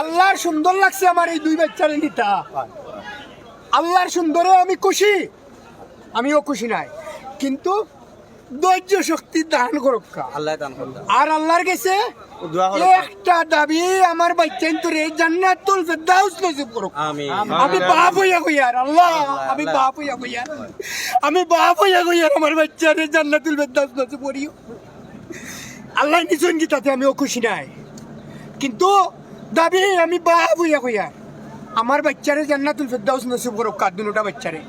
আল্লাহর সুন্দর লাগছে আমার এই দুই বাচ্চারে নিতা। আল্লাহর সুন্দরে আমি খুশি। আমিও খুশি নাই। কিন্তু ধৈর্য শক্তি দান করক্কা আল্লাহ দান আর আল্লাহর কাছে একটা দাবি আমার বাচ্চা তোরে জান্নাতুল ফেরদাউস নসিব করুক। আমিন। আমি বাপ হইয়া কইয়ার আল্লাহ আমি বাপ হইয়া কইয়ার আমি বাপ হইয়া কইয়ার আমার বাচ্চারে জান্নাতুল ফেরদাউস নসিব করিও। আল্লাহ নিচন গীতাতে আমিও খুশি নাই। কিন্তু দাবি আমি হইয়া কইয়ার আমার বাচ্চারে জান্নাতুল ফেরদাউস নসিব করুক কার দুটা বাচ্চারে।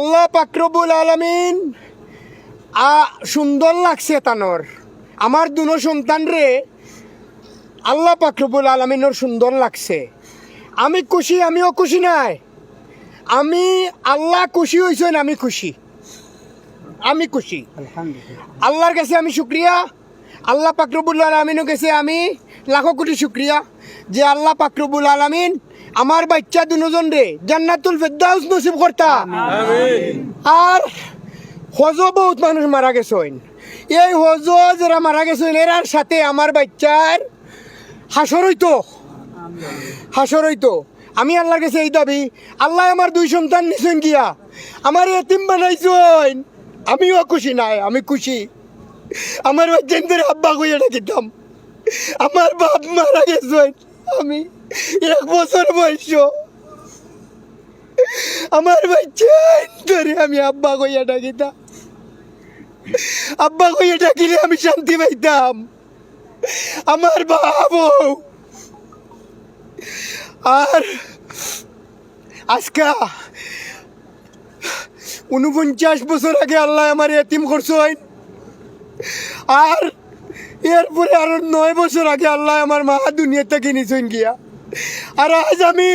আল্লাহ পাকরবুল আলামিন আ সুন্দর লাগছে তানর। আমার দুনো সন্তান রে আল্লাহ পাকরবুল আলমিনের সুন্দর লাগছে। আমি খুশি আমিও খুশি নাই। আমি আল্লাহ খুশি হয়েছেন আমি খুশি। আমি খুশি। আল্লাহর কাছে আমি শুক্রিয়া। আল্লাহ পাকরবুল আলমিনের কাছে আমি লাখো কোটি শুক্রিয়া। যে আল্লাহ পাকরবুল আলমিন আমার বাচ্চা দুজন রে জান্নাতুল ফেরদাউস নসিব করতা। আর হজ বহুত মানুষ মারা গেছেন এই হজ যারা মারা গেছেন এরার সাথে আমার বাচ্চার হাসর হইতো। হাসর হইতো। আমি আল্লাহর কাছে এই দাবি আল্লাহ আমার দুই সন্তান নিছেন গিয়া আমার এতিম বানাইছেন আমিও খুশি নাই আমি খুশি। আমার বাচ্চাদের আব্বা কইয়া ডাকিতাম আমার বাপ মারা গেছেন আমি এক বছর বয়স। আমার বাচ্চা আমি আব্বা কইয়া ডাকিতাম। আব্বা কইয়া ডাকিলে আমি শান্তি পাইতাম। আমার বাবু আর আজকা উনপঞ্চাশ বছর আগে আল্লাহ আমার এতিম করছেন আর এরপরে আরও নয় বছর আগে আল্লাহ আমার মা দুনিয়া থেকে গিয়া। আর আজ আমি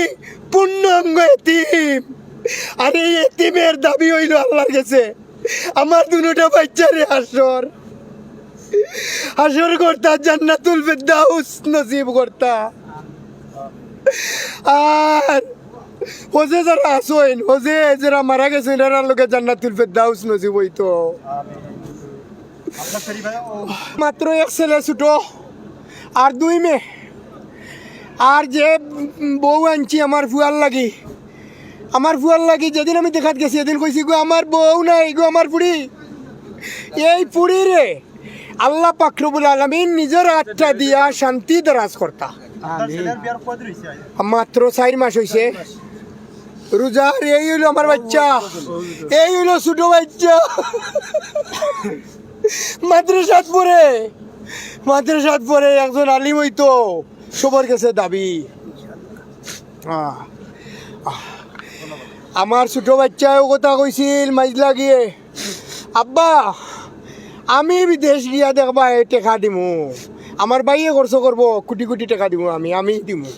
পূর্ণাঙ্গ এতিম। আর এই এতিমের দাবি হইল আল্লাহর কাছে, আমার দুটা বাচ্চারে আসর হাসর। করতা জান্নাতুল ফেরদাউস নসিব করতা। আর হোজে যারা আসইন হোজে যারা মারা গেছেন এরা লোকে জান্নাতুল ফেরদাউস নসিব হইতো। মাত্র এক ছেলে ছোট আর দুই মেয়ে। আর যে বউ আনছি আমার ফুয়ার লাগি। আমার ফুয়ার লাগি যেদিন আমি দেখাত গেছি, এদিন কইছি, গো, আমার বউ নাই, গো, আমার পুরি। এই পুরী রে আল্লাহ পাকরবুল আলমিন নিজের আত্মা দিয়া শান্তি দরাজ করতা মাত্র চার মাস হয়েছে রোজার এই হইল আমার বাচ্চা। এই হইল ছোট বাচ্চা। মাদ্রাসাত পরে মাদ্রাসাত পরে একজন আলিম হইতো। সবার কাছে দাবি। আমার ছোট বাচ্চায় কথা কইছিল মাইজ লাগিয়ে। আব্বা, আমি বিদেশ গিয়া দেখবা টেকা দিমু। আমার বাইয়ে খরচ করব, কোটি কোটি টাকা দিমু আমি আমি দিমু।